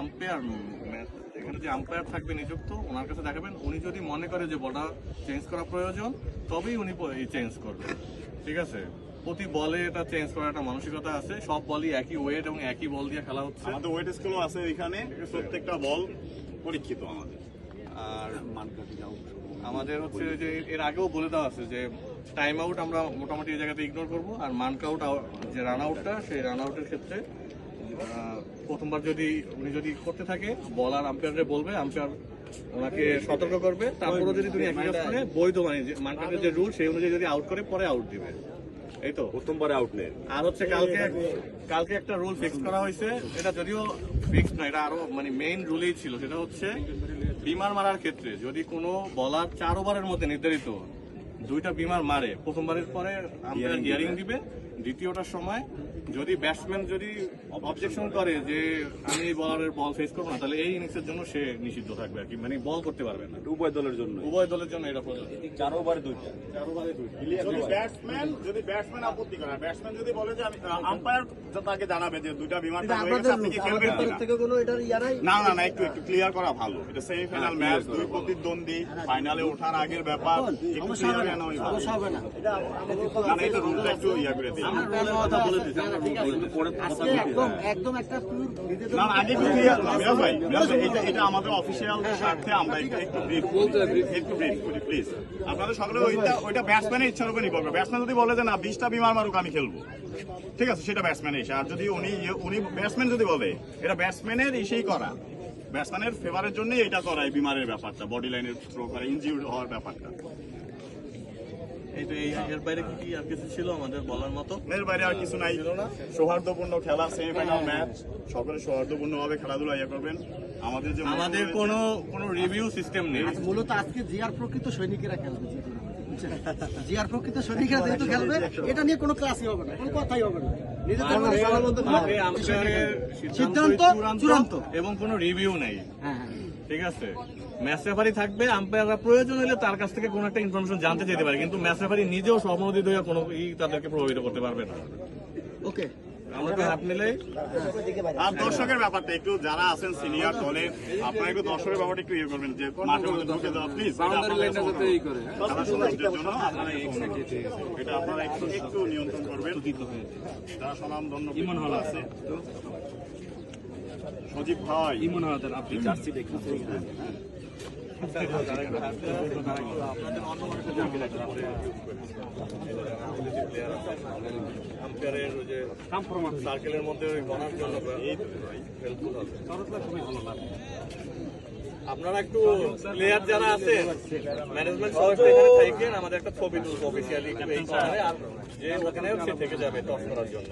Umpire এখানে যে umpire থাকবে নিযুক্ত ওনার কাছে দেখাবেন উনি যদি মনে করে যে বলটা চেঞ্জ করা প্রয়োজন তবেই উনি চেঞ্জ করবেন। ঠিক আছে? প্রতি বলে এটা চেঞ্জ করার একটা মানসিকতা আছে সব বলই একই ওয়েট এবং একই বল দিয়ে খেলা হচ্ছে। আমাদের ওয়েট স্কেলও আছে এখানে প্রত্যেকটা বল পরীক্ষিত আমাদের। আর আমাদের হচ্ছে যে এর আগেও বলে দেওয়া আছে যে টাইম আউট আমরা মোটামুটি এই জায়গাতে ইগনোর করব আর মার্ক আউট যে রান আউটটা সেই রান আউটের ক্ষেত্রে প্রথমবার যদি উনি যদি করতে থাকে বলার আম্পায়ারে বলবে আম্পায়ার ওনাকে সতর্ক করবে। তারপরে যদি তুমি একই করে বৈধ মানে যে মার্কেটের যে রুল সেই অনুযায়ী যদি আউট করে পরে আউট দিবে। এই তো? প্রথমবারে আউট নেই আর হচ্ছে কালকে কালকে একটা রুল ফিক্স করা হয়েছে। এটা যদিও ফিক্স না এটা আরও মানে মেইন রুলেই ছিল। সেটা হচ্ছে বিমার মারার ক্ষেত্রে যদি কোনো বলার চার ওভারের মধ্যে নির্ধারিত দুইটা বিমার মারে প্রথমবারের পরে আম্পায়ার হিয়ারিং দিবে দ্বিতীয়টার সময় যদি ব্যাটসম্যান যদি অবজেকশন করে যে আমি এই বলারের বল ফেস করব না তাহলে এই ইনিংসের জন্য সে নিষিদ্ধ থাকবে আর কি। মানে বল করতে পারবে না। উভয় দলের জন্য উভয় দলের জন্য এটা প্রযোজ্য চার ওভারে দুইটা। চার ওভারে দুইটা। যদি ব্যাটসম্যান যদি ব্যাটসম্যান আপত্তি করে ব্যাটসম্যান যদি বলে যে আমি আম্পায়ার তাকে জানাবে যে দুইটা বিমান ইয়া না না না একটু একটু ক্লিয়ার করা ভালো। এটা সেমিফাইনাল ম্যাচ দুই প্রতিদ্বন্দ্বী ফাইনালে ওঠার আগের ব্যাপার একটু ক্লিয়ার জানা ওই ভালো। সমস্যা হবে না। এটা না না এটা রুলটা একটু ইয়া করে দিই। আমরা রুলের কথা বলে দিচ্ছি আমরা ঠিক আছে। আজকে একদম একদম একটা পিওর নিজেদের না না, আগে একটু ক্লিয়ার মিরাজ ভাই মিরাজ ভাই, এটা এটা আমাদের অফিসিয়াল স্বার্থে আমরা একটু একটু ব্রিফ একটু ব্রিফ করি প্লিজ আপনাদের সকলে ওইটা ওইটা ব্যাটসম্যানের ইচ্ছার উপর নির্ভর করে ব্যাটসম্যান যদি বলে যে না বিশটা বিমার মারুক আমি খেলব। ঠিক আছে সেটা ব্যাটসম্যানের ইসে আর যদি উনি উনি ব্যাটসম্যান যদি বলে এটা ব্যাটসম্যানের ইসেই করা। ব্যাটসম্যানের ফেভারের জন্যই এটা করা এই বিমারের ব্যাপারটা বডি লাইনের থ্রো করা ইনজিউর হওয়ার ব্যাপারটা। এই এর বাইরে কি কি আর কিছু ছিল আমাদের বলার মতো? এর বাইরে আর কিছু নাই। সৌহার্দ্যপূর্ণ খেলা সেমিফাইনাল ম্যাচ সকলে সৌহার্দ্যপূর্ণ ভাবে খেলাধুলা ইয়ে করবেন। আমাদের যে আমাদের কোনো কোনো রিভিউ সিস্টেম নেই। মূলত আজকে জিয়ার প্রকৃত সৈনিকেরা খেলবে জিয়ার প্রকৃত যেহেতু খেলবে। এটা নিয়ে কোনো ক্লাসই হবে না কোনো কথাই হবে না। সিদ্ধান্ত চূড়ান্ত। এবং কোনো রিভিউ নেই। হ্যাঁ হ্যাঁ ঠিক আছে? ম্যাচ রেফারি থাকবে আম্পায়াররা প্রয়োজন হলে তার কাছ থেকে কোনো একটা ইনফরমেশন জানতে চাইতে পারে কিন্তু ম্যাচ রেফারি নিজেও সহমনোদিত হয়ে কোনো ই তাদেরকে প্রভাবিত করতে পারবে না। ওকে হাত আর দর্শকের ব্যাপারটা একটু যারা আছেন সিনিয়র দলে আপনারা একটু দর্শকের ব্যাপারটা একটু ইয়ে করবেন যে মধ্যে ঢুকে প্লিজ এটা আপনারা একটু একটু নিয়ন্ত্রণ করবেন। যারা সনাম ধন্য ইমন হল আছে। সজীব ভাই। ইমন হল আপনি জার্সি দেখুন। সার্কেলের মধ্যে জন্য আপনারা একটু প্লেয়ার যারা আছে ম্যানেজমেন্ট একটু এখানে থাকেন আমাদের একটা ছবি তুলবো অফিসিয়ালি যে ওখানে সে থেকে যাবে টস করার জন্য